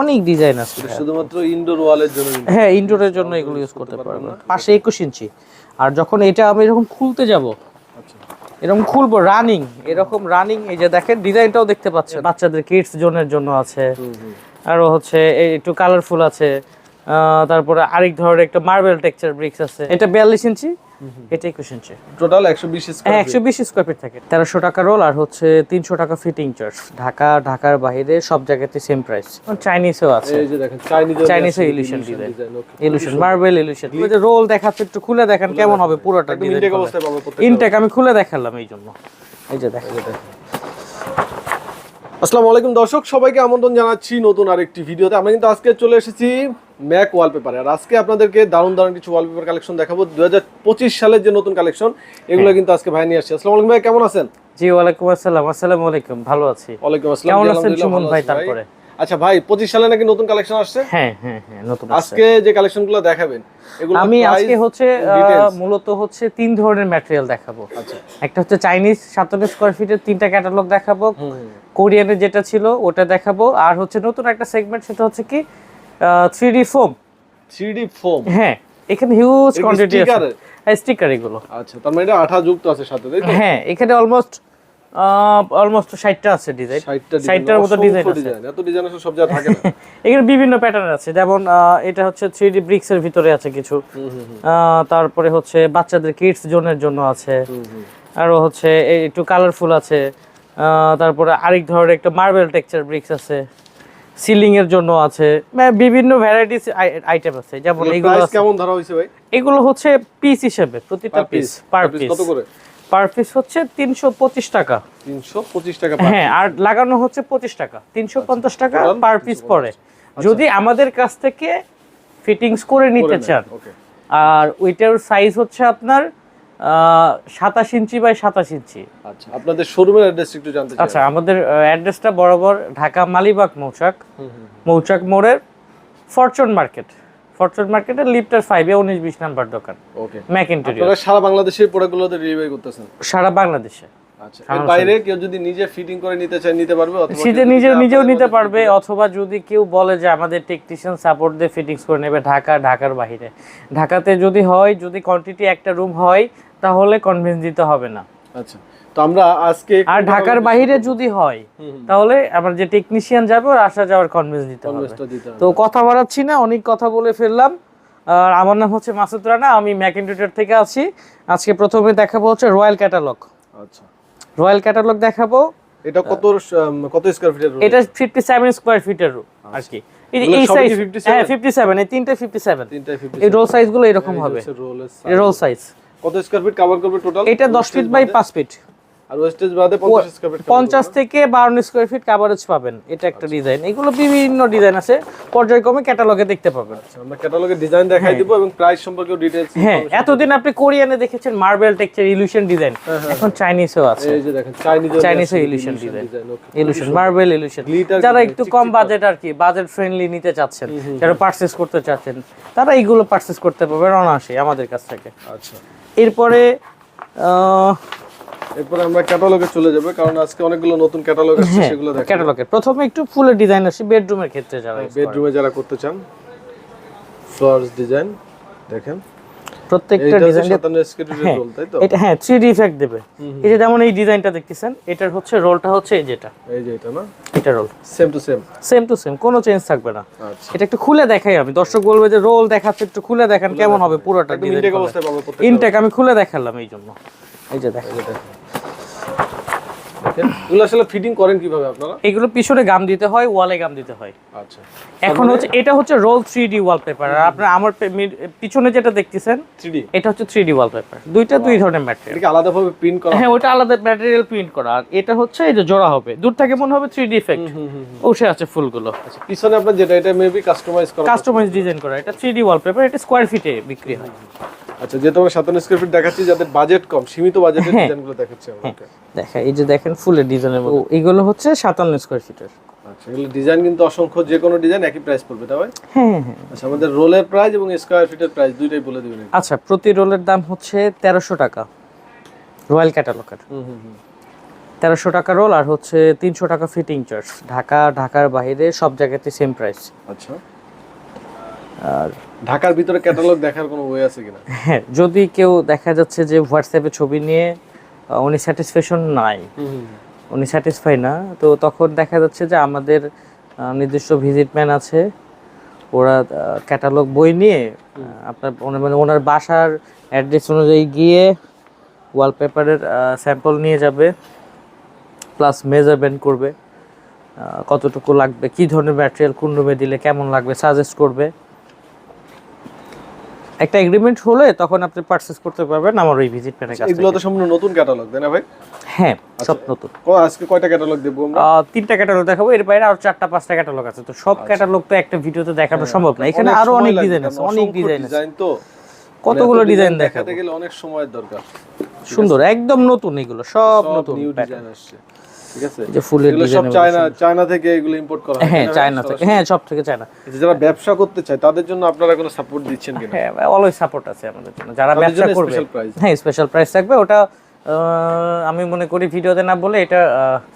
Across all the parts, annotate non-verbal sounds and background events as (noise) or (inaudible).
অনেক ডিজাইন আছে শুধুমাত্র ইনডোর ওয়ালের জন্য। হ্যাঁ ইনডোরের জন্য এগুলো ইউজ করতে পারবেন পাশে একুশ ইঞ্চি। আর যখন এটা আমি এরকম খুলতে যাব আচ্ছা। এরকম খুলবো রানিং এরকম রানিং এই যে দেখেন ডিজাইনটাও দেখতে পাচ্ছেন। বাচ্চাদের কিডস জোনের জন্য আছে। হুম হচ্ছে একটু কালারফুল আছে। তারপরে আরেক ধরনের একটা মার্বেল টেক্সচার ব্রিক্স আছে। এটা বিয়াল্লিশ ইঞ্চি। এটা একুশ ইঞ্চি টোটাল একশো বিশ হ্যাঁ একশো বিশ স্কোয়ার ফিট থাকে। তেরোশো টাকা রোল আর হচ্ছে তিনশো টাকা ফিটিং চার্জ ঢাকা ঢাকার বাইরে সব জায়গাতে সেম প্রাইস চাইনিজও আছে। এই যে দেখেন চাইনিজ চাইনিজ ডিজাইন মার্বেল ওই যে রোল দেখাচ্ছে একটু খুলে দেখেন কেমন হবে পুরোটা একদম ইনটেক অবস্থায় পাবো ইনটেক আমি খুলে দেখালাম এই জন্য। এই যে দেখেন। আসসালামু আলাইকুম দর্শক সবাইকে আমন্ত্রণ জানাচ্ছি নতুন আরেকটি ভিডিওতে। আমরা কিন্তু আজকে চলে এসেছি ম্যাক ওয়ালপেপারে আর আজকে আপনাদেরকে দারুণ দারুণ কিছু ওয়ালপেপার কালেকশন দেখাবো। দু সালের যে নতুন কালেকশন এগুলো কিন্তু আজকে ভাই নিয়ে আসছে। আসসালামু আলাইকুম ভাই কেমন আছেন? জি ওয়ালাইকুম আসসালাম। আসসালামু আলাইকুম ভালো আছি। ওয়ালাইকুম আসসালাম। কেমন আছেন সুমন ভাই তারপরে? আচ্ছা ভাই পঁচিশ সালে নাকি নতুন কালেকশন আসছে? হ্যাঁ হ্যাঁ হ্যাঁ নতুন আজকে যে কালেকশনগুলো দেখাবেন এগুলো আমি আজকে হচ্ছে মূলত হচ্ছে তিন ধরনের ম্যাটেরিয়াল দেখাবো। আচ্ছা। একটা হচ্ছে চাইনিজ সাতান্ন স্কোয়ার ফিটের তিনটা ক্যাটালগ দেখাবো। কোরিয়ানের যেটা ছিল ওটা দেখাবো। আর হচ্ছে নতুন একটা সেগমেন্ট সেটা হচ্ছে কি? Three D foam three foam হ্যাঁ এখানে হিউজ কোয়ান্টিটি আছে। এর? হ্যাঁ স্টিকার এগুলো। আচ্ছা তার মানে এটা আঠা যুক্ত আছে সাথে তাই তো? হ্যাঁ এখানে অলমোস্ট অলমোস্ট আছে ডিজাইন মতো ডিজাইন আছে। এত ডিজাইন আসলে সব থাকে না। (laughs) এখানে বিভিন্ন প্যাটার্ন আছে যেমন এটা হচ্ছে থ্রি ডি ব্রিক্স এর ভিতরে আছে কিছু। তারপরে হচ্ছে বাচ্চাদের কিডস জোনের জন্য আছে। আরও হচ্ছে একটু কালারফুল আছে। তারপরে আরেক ধরনের একটা মার্বেল টেক্সচার ব্রিক্স আছে। সিলিং এর জন্য আছে। মানে বিভিন্ন ভ্যারাইটিস আইটেম আছে। যেমন এইগুলো কেমন ধরা হয়েছে ভাই? এগুলো হচ্ছে পিস হিসেবে প্রতিটা পিস পার পিস কত করে? পার পিস হচ্ছে তিনশো পঁচিশ টাকা। তিনশো পঁচিশ টাকা হ্যাঁ আর লাগানো হচ্ছে পঁচিশ টাকা। তিনশো পঞ্চাশ টাকা পার পিস পড়ে। যদি আমাদের কাছ থেকে ফিটিংস করে নিতে চান। আর ওইটার সাইজ হচ্ছে আপনার সাতাশ ইঞ্চি বাই সাতাশ ইঞ্চি। আচ্ছা আপনাদের শোরুমের অ্যাড্রেস একটু জানতে আচ্ছা আমাদের অ্যাড্রেসটা বরাবর ঢাকা মালিবাগ মৌচাক। মৌচাক মোড়ের ফরচুন মার্কেট। ফরচুন মার্কেটের লিফটার ফাইভে উনিশ বিশ নাম্বার দোকান। ওকে ম্যাক সারা বাংলাদেশের প্রোডাক্টগুলো ডেলিভারি করতেছেন? সারা বাংলাদেশে। এর বাইরে কেউ যদি নিজে ফিটিং করে নিতে চায় নিতে পারবে অথবা নিজে নিজেও নিতে পারবে অথবা যদি কেউ বলে যে আমাদের টেকনিশিয়ান সাপোর্ট দিয়ে ফিটিংস করে নেবে ঢাকা ঢাকার বাইরে ঢাকাতে যদি হয় যদি কোয়ান্টিটি একটা রুম হয় তাহলে কনভিন্স দিতে হবে না। আচ্ছা তো আমরা আজকে আর ঢাকার বাইরে যদি হয় তাহলে আমার যে টেকনিশিয়ান যাবে ওর আসা যাওয়ার কনভিন্স দিতে হবে। তো কথা বাড়াচ্ছি না অনেক কথা বলে ফেললাম। আর আমার নাম হচ্ছে মাসুদ রানা আমি থেকে আছি। আজকে প্রথমে দেখাবো হচ্ছে রয়্যাল ক্যাটালগ। আচ্ছা। রয়্যাল ক্যাটালগ দেখাবো। এটা কত কত স্কয়ার ফিটের এটা ফিফটি সেভেন স্কোয়ার ফিটের আর কি এই- এগুলো এই সাইজ 57? হ্যাঁ ফিফটি সেভেন এই তিনটে ফিফটি সেভেন তিনটায় 50 এই রোল সাইজগুলো এরকম হবে। রোল সাইজ কত স্কয়ার ফিট কভার করবে টোটাল এটা দশ ফিট বাই 5 ফিট আর ওয়েস্টেজ বাদে 50 স্কয়ার ফিট পঞ্চাশ থেকে বাউন্ন স্কোয়ার ফিট কাভারেজ পাবেন। এটা একটা ডিজাইন এগুলো বিভিন্ন ডিজাইন আছে। পর্যায়ক্রমে ক্যাটালগে দেখতে পাবেন। আমরা ক্যাটালগের ডিজাইন দেখাই দিব এবং প্রাইস সম্পর্কেও ডিটেইলস হ্যাঁ এতদিন আপনি কোরিয়ানে দেখেছেন মার্বেল টেক্সচার ইলিউশন ডিজাইন এখন চাইনিজও আছে। এই যে দেখেন Chinese চাইনিজও illusion design illusion marble illusion যারা একটু কম বাজেট আর কি বাজেট ফ্রেন্ডলি নিতে চাচ্ছেন যারা পারচেজ করতে চাচ্ছেন তারা এইগুলো পারচেজ করতে পারবেন অনায়াসে আমাদের কাছ থেকে। আচ্ছা। এরপরে আহ, এরপরে আমরা ক্যাটালগে চলে যাব কারণ আজকে অনেকগুলো নতুন ক্যাটালগ আসছে হ্যাঁ সেগুলো ক্যাটালগের। প্রথমে একটু ফুলের ডিজাইন আসি বেডরুমের ক্ষেত্রে বেডরুমে যারা করতে চান ডিজাইন দেখেন। প্রত্যেকটা এইটা হচ্ছে ডিজাইন 57 স্কয়ার হ্যাঁ তাই তো? এটা হ্যাঁ থ্রি ডি ইফেক্ট দেবে। এই যে যেমন এই ডিজাইনটা দেখতেছেন এটার হচ্ছে রোলটা হচ্ছে এই যেটা। এই যে এটা না? এটা roll same to same same to same কোনো চেঞ্জ থাকবে না। আচ্ছা। এটা একটু খুলে দেখাই আমি দর্শক বলবে যে রোল দেখাচ্ছে একটু খুলে দেখান কেমন হবে পুরোটা ইনটেক আমি খুলে দেখালাম এই জন্য। এই যে দেখেন। এগুলো আসলে ফিটিং করেন কীভাবে আপনারা? এগুলো পিছনে গাম দিতে হয় ওয়ালে গাম দিতে হয়। আচ্ছা। এখন হচ্ছে এটা হচ্ছে রোল থ্রি ডি ওয়ালপেপার আর আপনার আমার পিছনে যেটা দেখতেছেন 3D এটা হচ্ছে থ্রি ডি ওয়ালপেপার দুইটা দুই ধরনের ম্যাটেরিয়াল এটা কি আলাদাভাবে প্রিন্ট করা হ্যাঁ ওটা আলাদা ম্যাটেরিয়াল প্রিন্ট করা। আর এটা হচ্ছে এই যে জোড়া হবে। দূর থেকে মনে হবে থ্রি ডি ইফেক্ট উঠে আছে ফুলগুলো। আচ্ছা পিছনে আপনার যেটা এটা মেবি কাস্টমাইজ করা কাস্টমাইজ ডিজাইন করা। এটা থ্রি ডি ওয়ালপেপার এটা স্কোয়ার ফিটে বিক্রি হয়। আচ্ছা যেহেতু আমরা 57 স্কয়ার ফিট দেখাচ্ছি যাদের বাজেট কম সীমিত বাজেটের হ্যাঁ। ডিজাইনগুলো দেখাচ্ছি আমরা। ওকে দেখা এই যে দেখেন ফুলের ডিজাইনের মতো এগুলো হচ্ছে সাতান্ন স্কোয়ার ফিটের আচ্ছা এগুলো ডিজাইন কিন্তু অসংখ্য যে কোনো ডিজাইন একই প্রাইস পড়বে তাই ভাই? হ্যাঁ হ্যাঁ আচ্ছা আমাদের রোলের প্রাইস এবং স্কয়ার ফিটের প্রাইস দুইটাই বলে দিবেন আচ্ছা প্রতি রোলের দাম হচ্ছে তেরোশো টাকা। রয়্যাল ক্যাটালগের হুম হুম হুম। তেরোশো টাকা রোল আর হচ্ছে তিনশো টাকা ফিটিং চার্জ ঢাকা ঢাকার বাইরে সব জায়গাতে সেম প্রাইস আচ্ছা। আর ঢাকার ভিতরে ক্যাটালগ দেখার কোনো ওয়ে আছে কিনা? হ্যাঁ যদি কেউ দেখা যাচ্ছে যে হোয়াটসঅ্যাপে ছবি নিয়ে উনি স্যাটিসফ্যাকশন নাই। উনি স্যাটিসফাই না। তো তখন দেখা যাচ্ছে যে আমাদের নির্দিষ্ট ভিজিট ম্যান আছে। ওরা ক্যাটালগ বই নিয়ে আপনার মানে ওনার বাসার অ্যাড্রেস অনুযায়ী গিয়ে ওয়ালপেপারের স্যাম্পল নিয়ে যাবে। প্লাস মেজারমেন্ট করবে। কতটুকু লাগবে কি ধরনের ম্যাটেরিয়াল কোন রুমে দিলে কেমন লাগবে সাজেস্ট করবে। একটা এগ্রিমেন্ট হলে তখন আপনি পারচেস করতে পারবেন আমার ওই ভিজিট ম্যানের কাছে এগুলো তো সম্পূর্ণ নতুন ক্যাটালগ তাই না ভাই? হ্যাঁ সব নতুন। ক- আজকে কয়টা ক্যাটালগ দেবো আমরা? তিনটা ক্যাটালগ দেখাবো এর বাইরে আরও চারটা পাঁচটা ক্যাটালগ আছে। তো সব ক্যাটালগ তো একটা ভিডিওতে দেখানো সম্ভব না। এখানে আরও অনেক ডিজাইন আছে অনেক ডিজাইন আছে। ডিজাইন তো। কতগুলো ডিজাইন দেখাবো দেখাতে গেলে অনেক সময়ের দরকার। সুন্দর একদম নতুন এগুলো সব নতুন ডিজাইন আসছে। ঠিক আছে? যে ফুলের এগুলো সব চায়না চায়না থেকে এগুলো ইম্পোর্ট করা হ্যাঁ চায়না থেকে। হ্যাঁ সব থেকে চায়না। যারা ব্যবসা করতে চায় তাদের জন্য আপনারা কোনো সাপোর্ট দিচ্ছেন কিনা? হ্যাঁ অলওয়েজ সাপোর্ট আছে আমাদের জন্য। যারা ব্যবসা করবে হ্যাঁ স্পেশাল প্রাইস থাকবে। ওটা আমি মনে করি ভিডিওতে না বলে এটা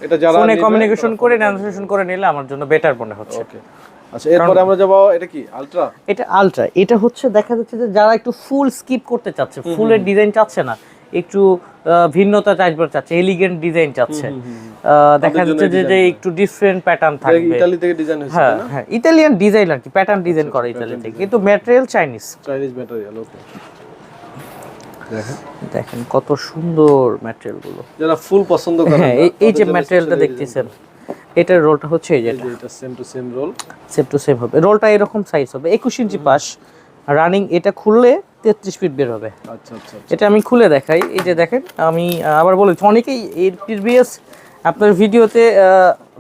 এটা যারা ফোনে কমিউনিকেশন করে নিলে আমার জন্য বেটার মনে হচ্ছে। ওকে আচ্ছা এরপরে আমরা যাব এটা কি আলট্রা এটা আলট্রা এটা হচ্ছে দেখা যাচ্ছে যে যারা একটু ফুল স্কিপ করতে চাচ্ছে ফুলের ডিজাইন চাচ্ছে না একটু ভিন্নতা চাইবার চাচ্ছে এলিগেন্ট ডিজাইন চাচ্ছে। দেখা যাচ্ছে যে যে একটু ডিফারেন্ট প্যাটার্ন থাকবে। ইতালি থেকে ডিজাইন হয়েছে হ্যাঁ হ্যাঁ ইতালিয়ান ডিজাইন আর কি প্যাটার্ন ডিজাইন করে ইতালি থেকে। কিন্তু material Chinese Chinese material okay দেখেন দেখেন কত সুন্দর ম্যাটেরিয়ালগুলো। যারা ফুল পছন্দ করেন হ্যাঁ এই- যে ম্যাটেরিয়ালটা দেখতেছেন এটার রোলটা হচ্ছে এই যেটা যে এটা। Same to same roll same to same হবে। রোলটা এরকম সাইজ হবে একুশ ইঞ্চি পাশ। রানিং এটা খুললে তেত্রিশ ফিট বের হবে। আচ্ছা আচ্ছা এটা আমি খুলে দেখাই। এই যে দেখেন আমি আবার বলেছি অনেকেই এর প্রিভিয়াস আপনার ভিডিওতে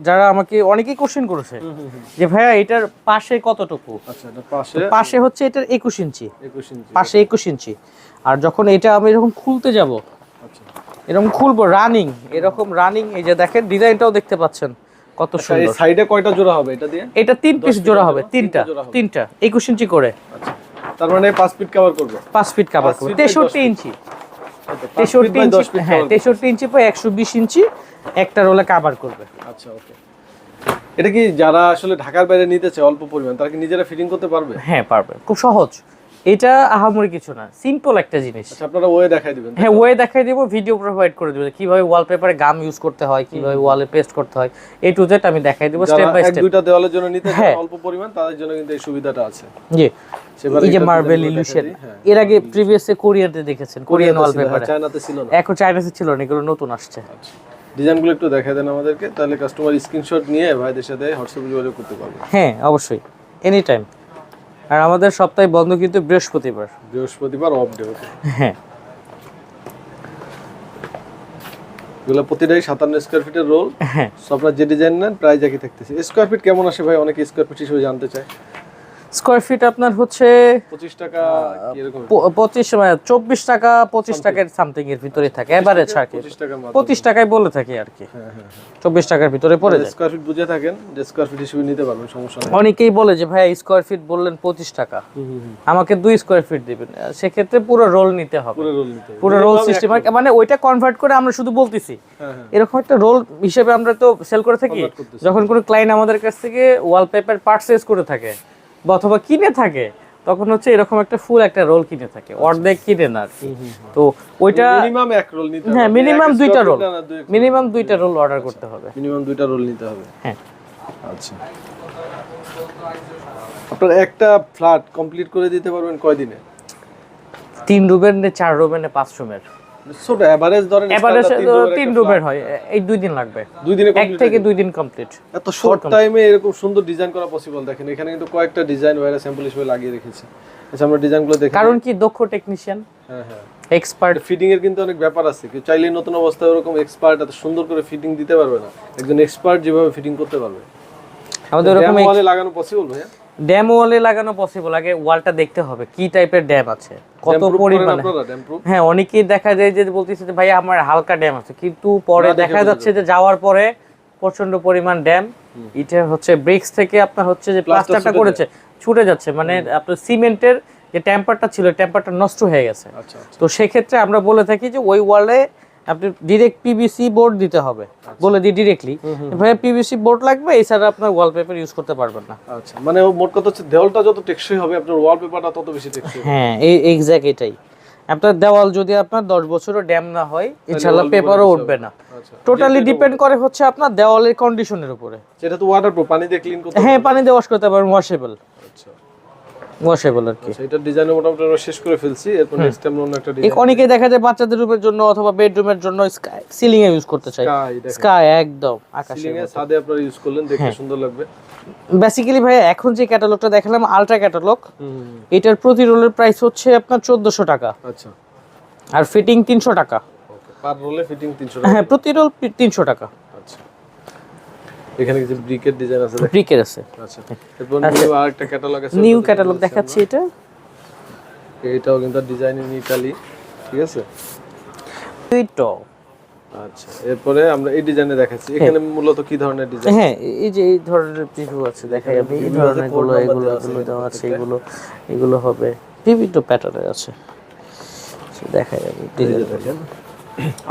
যারা আমাকে অনেকেই কোশ্চেন করেছে যে ভাইয়া এটার পাশে কতটুকু? আচ্ছা পাশে? পাশে হচ্ছে এটার একুশ ইঞ্চি পাশে একুশ ইঞ্চি আর যখন এটা আমি এরকম খুলতে যাব আচ্ছা। এরকম খুলবো রানিং এরকম রানিং এই যে দেখেন ডিজাইনটাও দেখতে পাচ্ছেন কত আচ্ছা, এই সুন্দর। সাইডে কয়টা জোড়া হবে এটা দিয়ে? এটা তিন পিস জোড়া হবে তিনটা। তিনটা একুশ ইঞ্চি করে। আচ্ছা। তার মানে 5 ফিট কভার করবে। পাঁচ ফিট কাভার করবে। feet by দশ তেষট্টি feet। ইঞ্চি। আচ্ছা, পাঁচ তেষট্টি feet by দশ ইঞ্চি হ্যাঁ cover করবে। তেষট্টি ইঞ্চি পর একশো বিশ ইঞ্চি একটা রোলে কাভার করবে। আচ্ছা ওকে এটা কি যারা আসলে ঢাকার বাইরে নিতে চায় অল্প পরিমাণ তারা কি নিজেরা ফিটিং করতে পারবে? হ্যাঁ পারবে। খুব সহজ। এটা আহামরি কিছু না সিম্পল একটা জিনিস। আচ্ছা আপনারা ওয়ে দেখাই দিবেন হ্যাঁ ওয়ে দেখাই দেবো ভিডিও প্রোভাইড করে দেবো কীভাবে ওয়ালপেপারে গাম ইউজ করতে হয় কীভাবে ওয়ালে পেস্ট করতে হয়। এ টু জেড আমি দেখাই দেবো স্টেপ বাই স্টেপ দুইটা দেওয়ালের জন্য নিতে হ্যাঁ। অল্প পরিমাণ তাদের জন্য কিন্তু এই সুবিধাটা আছে। জি। এই যে মার্বেল ইলিউশন হ্যাঁ। এর আগে প্রিভিয়াসে কোরিয়াতে দেখেছেন কোরিয়ান ওয়ালপেপারে চায়নাতে ছিল না। এখন চাইনাতে ছিল না এগুলো নতুন আসছে। আচ্ছা। ডিজাইনগুলো একটু দেন আমাদেরকে তাহলে কাস্টমার স্ক্রিনশট নিয়ে ভাইদের সাথে হোয়াটসঅ্যাপে যোগাযোগ করতে পারবে। হ্যাঁ অবশ্যই। এনি টাইম আর আমাদের সপ্তাহে বন্ধ কিন্তু বৃহস্পতিবার। বৃহস্পতিবার অফ ডে হ্যাঁ। এগুলো প্রতিটাই সাতান্ন স্কোয়ার ফিটের রোল হ্যাঁ। আপনার যে ডিজাইন নেন প্রাইস একই থাকতেছে। স্কোয়ার ফিট কেমন আসে ভাই? অনেকে স্কোয়ার ফিট হিসেবে জানতে চায়। স্কোয়ার ফিট আপনার হচ্ছে পঁচিশ টাকা পঁচিশ মানে চব্বিশ টাকা পঁচিশ টাকার সামথিং এর ভিতরে থাকে এভারেজ আর কি। পঁচিশ টাকার টাকায় বলে থাকি আর কি। হ্যাঁ হ্যাঁ চব্বিশ টাকার ভিতরে পড়ে যায়। স্কোয়ার ফিট বুঝে থাকেন যে স্কোয়ার ফিট হিসেবে নিতে পারবেন সমস্যা নেই। অনেকেই বলে যে ভাই স্কোয়ার ফিট বললেন পঁচিশ টাকা। আমাকে দুই স্কোয়ার ফিট দিবেন। সেক্ষেত্রে পুরো রোল নিতে হবে। পুরো রোল সিস্টেম মানে ওইটা কনভার্ট করে আমরা শুধু বলতেছি। হ্যাঁ হ্যাঁ। এরকম একটা রোল হিসেবে আমরা তো সেল করে থাকি। যখন কোনো ক্লায়েন্ট আমাদের কাছ থেকে ওয়ালপেপার পারচেজ করে থাকে বা অথবা কিনে থাকে তখন হচ্ছে এরকম একটা ফুল একটা রোল কিনে থাকে অর্ধেক কিনে না আর কি। তো ওইটা মিনিমাম এক রোল নিতে হ্যাঁ মিনিমাম দুইটা রোল মিনিমাম দুইটা রোল অর্ডার করতে হবে। মিনিমাম দুইটা রোল নিতে হবে। হ্যাঁ। আচ্ছা। আপনার একটা ফ্ল্যাট কমপ্লিট করে দিতে পারবেন কয় দিনে তিন রুমের নে চার রুমের নে পাঁচ রুমের ছোট এভারেজ ধরেন এবারে তিন room এর তিন একটা রুমের হয় এই দুই দিন লাগবে। দুই দিনে এক থেকে দুই দিন কমপ্লিট এত শর্ট টাইমে এরকম সুন্দর ডিজাইন করা পসিবল দেখেন এখানে কিন্তু কয়েকটা ডিজাইন বাইরে স্যাম্পল হিসেবে লাগিয়ে রেখেছে। আচ্ছা আমরা ডিজাইনগুলো দেখি কারণ কি দক্ষ টেকনিশিয়ান হ্যাঁ হ্যাঁ। এক্সপার্ট ফিটিং এর কিন্তু অনেক ব্যাপার আছে। কেউ চাইলে নতুন অবস্থায় ওরকম এক্সপার্ট এত সুন্দর করে ফিটিং দিতে পারবে না। একজন এক্সপার্ট যেভাবে ফিটিং করতে পারবে। আমাদের ওরকম লাগানো পসিবল ভাইয়া? ড্যাম ওয়ালে লাগানো পসিবল আগে ওয়ালটা দেখতে হবে কি টাইপের ড্যাম আছে কত পরিমাণে? হ্যাঁ অনেকেই দেখা যায় যে বলতেছে যে ভাই আমার হালকা ড্যাম আছে। কিন্তু পরে দেখা যাচ্ছে যে যাওয়ার পরে প্রচণ্ড পরিমাণ ড্যাম এটা হচ্ছে ব্রিক্স থেকে আপনার হচ্ছে যে প্লাস্টারটা করেছে ছুটে যাচ্ছে। মানে আপনার সিমেন্টের যে টেম্পারটা ছিল টেম্পারটা নষ্ট হয়ে গেছে। আচ্ছা আচ্ছা। তো সেক্ষেত্রে আমরা বলে থাকি যে ওই ওয়ালে আপনি ডিরেক্ট পিভিসি বোর্ড দিতে হবে। বলে দিই ডিরেক্টলি ভাইয়া পিভিসি বোর্ড লাগবে এছাড়া আপনার ওয়ালপেপার ইউজ করতে পারবেন না। আচ্ছা মানে ও মোট কথা হচ্ছে দেওয়ালটা যত টেকসই হবে আপনার ওয়ালপেপারটা তত বেশি টেকসই হ্যাঁ এই এক্স্যাক্ট এটাই। আপনার দেওয়াল যদি আপনার দশ বছরও ড্যাম না হয় ইনশাল্লাহ পেপারও উঠবে না। আচ্ছা টোটালি ডিপেন্ড করে হচ্ছে আপনার দেওয়ালের কন্ডিশনের উপরে। যেটা তো ওয়াটারপ্রুফ পানি দিয়ে ক্লিন করতে হ্যাঁ পানি দিয়ে ওয়াশ করতে পারবেন ওয়াশেবল আচ্ছা ওয়াশেবল আর কি। আচ্ছা এটার ডিজাইন মোটামুটি আমরা শেষ করে ফেলছি এরপর নেক্সট টাইম অন্য একটা ডিজাইন অনেকে দেখা যায় বাচ্চাদের রুমের জন্য অথবা বেডরুমের জন্য সিলিং এ ইউজ করতে চাই স্কাই একদম আকাশে সিলিং এ ছাদে আপনারা ইউজ করলেন দেখতে হ্যাঁ। সুন্দর লাগবে। বেসিক্যালি ভাই এখন যে ক্যাটালগটা দেখালাম আলট্রা ক্যাটালগ এটার প্রতি রোলের প্রাইস হচ্ছে আপনার চোদ্দশো টাকা। আচ্ছা। আর ফিটিং তিনশো টাকা। ওকে পার রোলে ফিটিং 300 টাকা। হ্যাঁ প্রতি রোল তিনশো টাকা। এখানে কিছু ব্রিকের ডিজাইন আছে ব্রিকের আছে। আচ্ছা। এরপর নিউ আরেকটা ক্যাটালগ আছে নিউ ক্যাটালগ দেখাচ্ছি এটা। এটাও কিন্তু ডিজাইন ইন ইতালি ঠিক আছে? এইটো আচ্ছা এরপরে আমরা এই ডিজাইনে দেখাচ্ছি। এখানে মূলত কি ধরনের ডিজাইন হ্যাঁ এই যে এই ধরনের প্রিভিউ আছে দেখাই আমি। এই ধরনেরগুলো এগুলো এগুলো দেওয়া আছে এগুলো এগুলো হবে। বিভিন্ন প্যাটার্নের আছে। দেখাই দেখেন।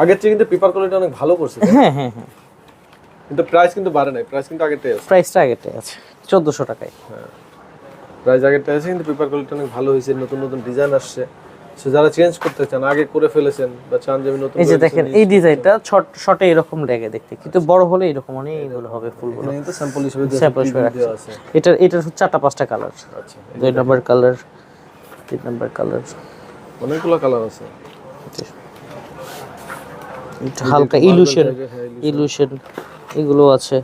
আগের চেয়ে কিন্তু পেপার কোয়ালিটি অনেক ভালো করছে হ্যাঁ হ্যাঁ হ্যাঁ। কিন্তু প্রাইস কিন্তু বাড়ে নাই প্রাইস কিন্তু আগেরটাই আছে। প্রাইসটা আগেরটাই আছে চোদ্দোশো টাকায়। হ্যাঁ। প্রাইস আগেরটাই আছে কিন্তু পেপার কোয়ালিটি অনেক ভালো হয়েছে নতুন নতুন ডিজাইন আসছে। সো যারা চেঞ্জ করতে চান আগে করে ফেলেছেন বা চান যে নতুন এই যে দেখেন এই ডিজাইনটা শর্ট শর্টে এরকম লাগে দেখতে কিন্তু বড় হলে এরকম অনেকগুলো হবে ফুলগুলো। এখানে কিন্তু স্যাম্পল হিসেবে দেওয়া হিসেবে আছে। এটার এটার হচ্ছে চারটা পাঁচটা কালার আচ্ছা দুই নাম্বার কালার তিন নাম্বার কালার অনেকগুলো কালার আছে। হালকা ইলুশন ইলুশন এগুলো আছে।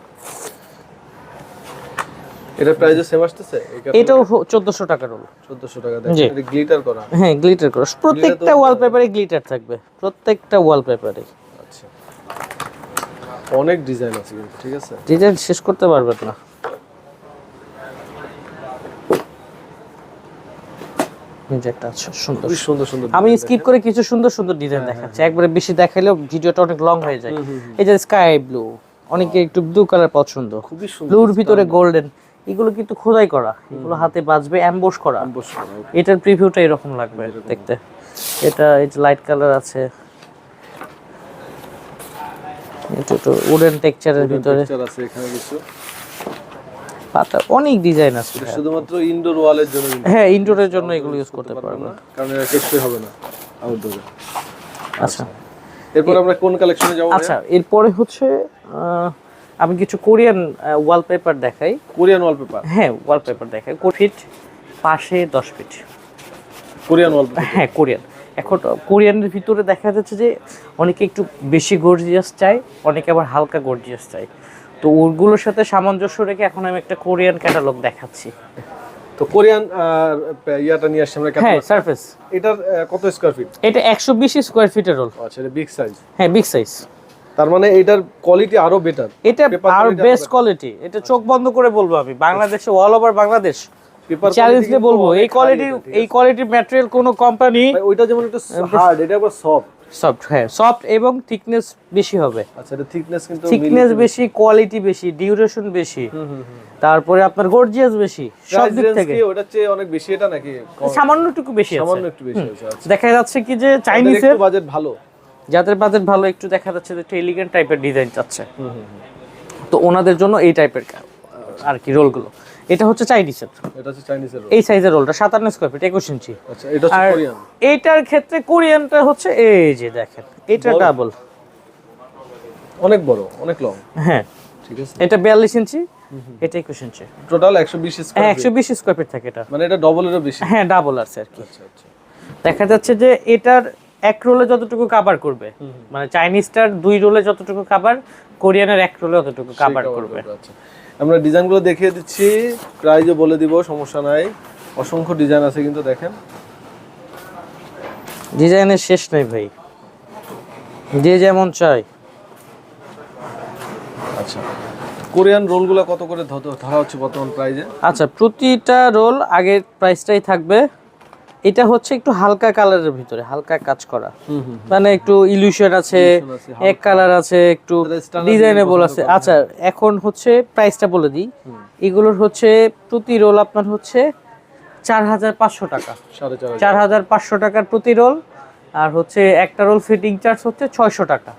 এটা প্রাইসও সেম আসতেছে? এটাও চোদ্দশো টাকা রোল 1400 টাকা দেখেন এটা গ্লিটার করা। হ্যাঁ গ্লিটার করা। প্রত্যেকটা ওয়ালপেপারে গ্লিটার থাকবে। প্রত্যেকটা ওয়ালপেপারে আচ্ছা। অনেক ডিজাইন আছে কিন্তু ঠিক আছে? ডিজাইন শেষ করতে পারবেন না। আমি স্কিপ করে কিছু সুন্দর সুন্দর ডিজাইন দেখাচ্ছি। একবারে বেশি দেখাইলেও ভিডিওটা অনেক লং হয়ে যায়। এই যে স্কাই ব্লু অনেকে একটু ব্লু কালার পছন্দ। খুবই সুন্দর ব্লুর ভিতরে গোল্ডেন এগুলো কিন্তু খোদাই করা। এগুলো হাতে বাজবে অ্যাম্বোস করা। এটার প্রিভিউটা এরকম লাগবে দেখতে। এটা এই লাইট কালার আছে। এটা তো উডেন টেক্সচারের ভিতরে। আছে এখানে কিছু। পাতা অনেক ডিজাইন আছে শুধুমাত্র ইনডোর ওয়ালের জন্য হ্যাঁ ইনডোরের জন্য এগুলো ইউজ করতে পারব পারবেন। কারণ এটা টেকসই হবে না আউটডোরে আচ্ছা। এরপর আমরা কোন কালেকশনে যাব আচ্ছা এরপরে হচ্ছে আমি কিছু কোরিয়ান ওয়ালপেপার দেখাই। কোরিয়ান ওয়ালপেপার হ্যাঁ ওয়ালপেপার দেখাই। ফিট পাশে দশ ফিট কোরিয়ান ওয়ালপেপার হ্যাঁ কোরিয়ান এখন কোরিয়ানের ভিতরে দেখা যাচ্ছে যে অনেকে একটু বেশি গর্জিয়াস চায় অনেকে আবার হালকা গর্জিয়াস চায়। তো ওগুলোর সাথে সামঞ্জস্য রেখে এখন আমি একটা কোরিয়ান ক্যাটালগ দেখাচ্ছি। তো কোরিয়ান ইয়াটা নিয়ে আসছি আমরা হ্যাঁ সারফেস এটার কত স্কয়ার ফিট এটা একশো বিশ স্কোয়ার ফিটের রোল আচ্ছা এটা বিগ সাইজ হ্যাঁ বিগ সাইজ তার মানে এটার কোয়ালিটি আরও বেটার এটা আর বেস্ট কোয়ালিটি এটা চোখ বন্ধ করে বলব আমি। বাংলাদেশে all over Bangladesh. Paper challenge দিয়ে বলব এই কোয়ালিটি এই কোয়ালিটির ম্যাটেরিয়াল কোনো কোম্পানি ওইটা যেমন একটু হার্ড এটা আবার সফট সফট হ্যাঁ সফট এবং থিকনেস বেশি হবে। আচ্ছা এটা থিকনেস কিন্তু থিকনেস বেশি কোয়ালিটি বেশি ডিউরেশন বেশি। তারপরে আপনার গর্জিয়াস বেশি সব দিক থেকে। কি ওটার চেয়ে অনেক বেশি এটা নাকি কম? সামান্যটুকু বেশি আছে। সামান্য একটু বেশি হয়েছে আচ্ছা। দেখা যাচ্ছে কি যে চাইনিজের চাইনিজের বাজেট ভালো। যাদের বাজেট ভালো একটু দেখা যাচ্ছে যে একটু এলিগেন্ট টাইপের ডিজাইন চাচ্ছে। তো ওনাদের জন্য এই টাইপের আর কি রোলগুলো এটা হচ্ছে চাইনিজের এটা হচ্ছে চাইনিজের এই সাইজের রোলটা সাতান্ন স্কোয়ার ফিট একুশ ইঞ্চি আচ্ছা এটা হচ্ছে কোরিয়ান এইটার ক্ষেত্রে কোরিয়ানটা হচ্ছে এই যে দেখেন এটা। ডাবল অনেক বড় অনেক লং হ্যাঁ। ঠিক আছে। এটা বিয়াল্লিশ ইঞ্চি এটা একুশ ইঞ্চি টোটাল 120 হ্যাঁ স্কয়ার একশো বিশ স্কোয়ার ফিট থাকে এটা। মানে এটা ডবলেরও বেশি। হ্যাঁ ডাবল আছে আর কি। আচ্ছা আচ্ছা। দেখা যাচ্ছে যে এটার এক রোলে যতটুকু কাভার করবে মানে চাইনিজটার দুই রোলে যতটুকু কাভার কোরিয়ানের এক রোলে অতটুকু কাভার করবে আচ্ছা। আমরা ডিজাইনগুলো দেখিয়ে দিচ্ছি। প্রাইজও বলে দিব সমস্যা নাই। অসংখ্য ডিজাইন আছে কিন্তু দেখেন। ডিজাইনের শেষ নেই ভাই। যে যেমন চাই। আচ্ছা। কোরিয়ান রোলগুলো কত করে ধরা হচ্ছে বর্তমান প্রাইজে? আচ্ছা প্রতিটা রোল আগের প্রাইসটাই থাকবে। এটা হচ্ছে একটু হালকা কালারের ভিতরে হালকা কাজ করা। মানে একটু ইলিউশন আছে এক কালার আছে একটু ডিজাইনেবল আছে। আচ্ছা এখন হচ্ছে প্রাইসটা বলে দিই। এগুলোর হচ্ছে প্রতি রোল আপনার হচ্ছে চার হাজার পাঁচশো টাকা। চার হাজার। পাঁচশো টাকার প্রতি রোল আর হচ্ছে একটা রোল ফিটিং চার্জ হচ্ছে ছয়শো টাকা।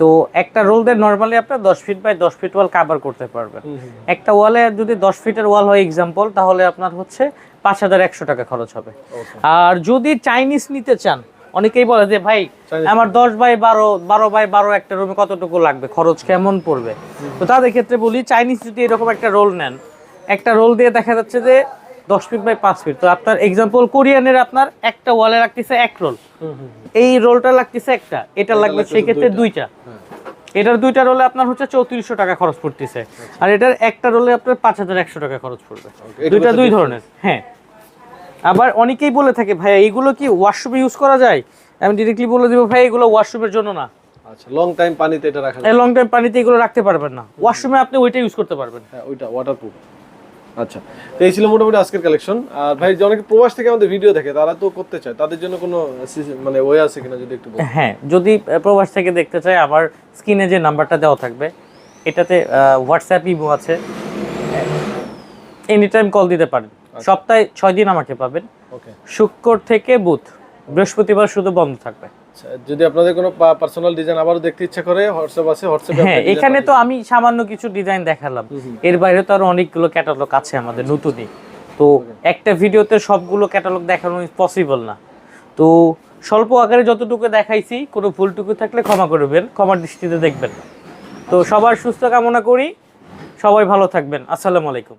তো একটা রোল দিয়ে নর্মালি আপনার দশ ফিট বাই দশ ফিট ওয়াল কাভার করতে পারবেন। একটা ওয়ালে যদি দশ ফিটের ওয়াল হয় এক্সাম্পল তাহলে আপনার হচ্ছে পাঁচ হাজার একশো টাকা খরচ হবে। আর যদি চাইনিজ নিতে চান অনেকেই বলে যে ভাই আমার দশ বাই বারো বারো বাই বারো একটা রুমে কতটুকু লাগবে? খরচ কেমন পড়বে? তো তাদের ক্ষেত্রে বলি চাইনিজ যদি এরকম একটা রোল নেন একটা রোল দিয়ে দেখা যাচ্ছে যে দশ ফিট বাই পাঁচ ফিট তো আপনার এক্সাম্পল কোরিয়ানের আপনার একটা ওয়ালে রাখতেছে এক রোল এই রোলটা লাগতেছে একটা এটা লাগবে সেক্ষেত্রে দুইটা। দুইটা। এটার দুইটা রোলে আপনার হচ্ছে চৌত্রিশশো টাকা খরচ পড়তেছে। আর এটার একটা রোলে আপনার পাঁচ হাজার একশো টাকা খরচ পড়বে। দুইটা দুই ধরনের। হ্যাঁ। আবার অনেকেই বলে থাকে ভাইয়া এইগুলো কি ওয়াশরুমে ইউজ করা যায়? আমি ডিরেক্টলি বলে দিব ভাই এগুলো ওয়াশরুমের জন্য না। আচ্ছা লং টাইম পানিতে এটা রাখা লং টাইম পানিতে এগুলো রাখতে পারবেন না। ওয়াশরুমে আপনি ওইটা ইউজ করতে পারবেন। হ্যাঁ ওইটা ওয়াটারপ্রুফ আচ্ছা তো এই ছিল মোটামুটি আজকের কালেকশন আর ভাই যে অনেকে প্রবাস থেকে আমাদের ভিডিও দেখে তারা তো করতে চায়। তাদের জন্য কোনো মানে ওয়ে আছে কিনা যদি একটু হ্যাঁ যদি প্রবাস থেকে দেখতে চাই আমার স্ক্রিনে যে নাম্বারটা দেওয়া থাকবে এটাতে হোয়াটসঅ্যাপ ইমো আছে। এনি টাইম কল দিতে পারেন। সপ্তাহে ছয় দিন আমাকে পাবেন। ওকে শুক্র থেকে বুধ বৃহস্পতিবার শুধু বন্ধ থাকবে। আচ্ছা যদি আপনাদের কোনো পার্সোনাল ডিজাইন আবারও দেখতে ইচ্ছা করে হোয়াটসঅ্যাপ আছে হোয়াটসঅ্যাপে হ্যাঁ এখানে তো আমি সামান্য কিছু ডিজাইন দেখালাম। এর বাইরে তো আরও অনেকগুলো ক্যাটালগ আছে আমাদের নতুনই। তো একটা ভিডিওতে সবগুলো ক্যাটালগ দেখানো পসিবল না। তো স্বল্প আকারে যতটুকু দেখাইছি কোনো ভুলটুকু থাকলে ক্ষমা করবেন ক্ষমার দৃষ্টিতে দেখবেন তো সবার সুস্থ কামনা করি সবাই ভালো থাকবেন। আসসালামু আলাইকুম।